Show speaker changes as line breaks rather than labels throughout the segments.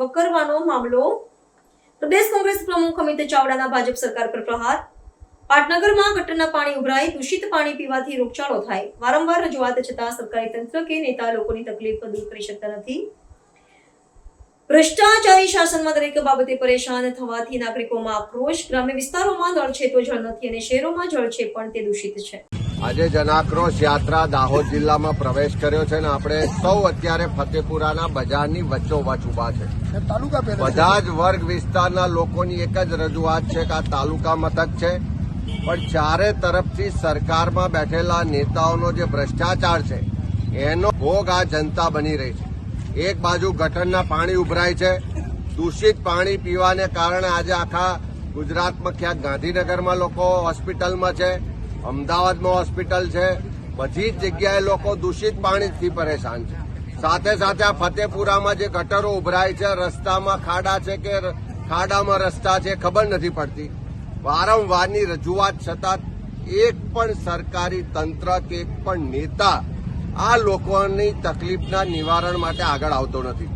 વકરવાનો મામલો. પ્રદેશ કોંગ્રેસ પ્રમુખ અમિત ચાવડાના ભાજપ સરકાર પર પ્રહાર. પાટનગરમાં ગટરના પાણી ઉભરાય, દૂષિત પાણી પીવાથી રોગચાળો થાય. વારંવાર રજૂઆત છતાં સરકારી તંત્ર કે નેતા લોકોની તકલીફ દૂર કરી શકતા નથી. ભ્રષ્ટાચારી શાસનમાં દરેક બાબતે પરેશાન થવાથી નાગરિકોમાં આક્રોશ. ગ્રામ્ય વિસ્તારોમાં નળ છે તો જળ નથી અને શહેરોમાં જળ છે પણ તે દૂષિત છે.
આજે જનાક્રોશ યાત્રા દાહોદ જિલ્લામાં પ્રવેશ કર્યો છે અને આપણે સૌ અત્યારે ફતેપુરાના બજારની વચ્ચોવચ ઊભા છે. બધા જ વર્ગ વિસ્તારના લોકોની એક જ રજૂઆત છે કે આ તાલુકા મથક છે. પણ ચારે તરફથી સરકારમાં બેઠેલા નેતાઓનો જે ભ્રષ્ટાચાર છે એનો ભોગ આ જનતા બની રહી છે. એક બાજુ ગટરના પાણી ઉભરાય છે. દૂષિત પાણી પીવાને કારણે આજે આખા ગુજરાતમાં ક્યાંક ગાંધીનગરમાં લોકો હોસ્પિટલમાં છે. અમદાવાદમાં હોસ્પિટલ છે. બધી જ જગ્યાએ લોકો દૂષિત પાણીથી પરેશાન છે. સાથે સાથે આ ફતેપુરામાં જે ગટરો ઉભરાય છે, રસ્તામાં ખાડા છે કે ખાડામાં રસ્તા છે, ખબર નથી પડતી. વારંવારની રજૂઆત છતાં એક પણ સરકારી તંત્ર કે એક પણ નેતા આ લોકોની તકલીફના નિવારણ માટે આગળ આવતો નથી.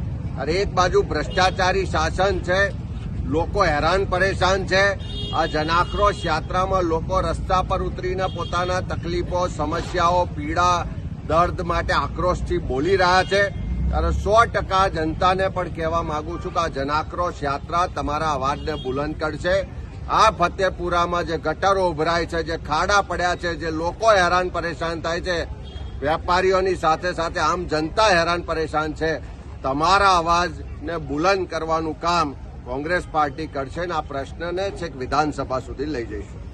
અરે, એક બાજુ ભ્રષ્ટાચારી શાસન છે લોકો હેરાન પરેશાન છે. આ જનાક્રોશ યાત્રામાં લોકો રસ્તા પર ઉતરીને પોતાના તકલીફો, સમસ્યાઓ, પીડા, દર્દ માટે આક્રોશથી બોલી રહ્યા છે. ત્યારે સો ટકા જનતાને પણ કહેવા માંગુ છું કે આ જનાક્રોશ યાત્રા તમારા અવાજને બુલંદ કરશે. આ ફતેપુરામાં જે ગટરો ઉભરાય છે, જે ખાડા પડ્યા છે, જે લોકો હેરાન પરેશાન થાય છે, વેપારીઓની સાથે સાથે આમ જનતા હેરાન પરેશાન છે. તમારા અવાજને બુલંદ કરવાનું કામ કોંગ્રેસ પાર્ટી કરશે અને આ પ્રશ્નને છેક વિધાનસભા સુધી લઈ જઈશું.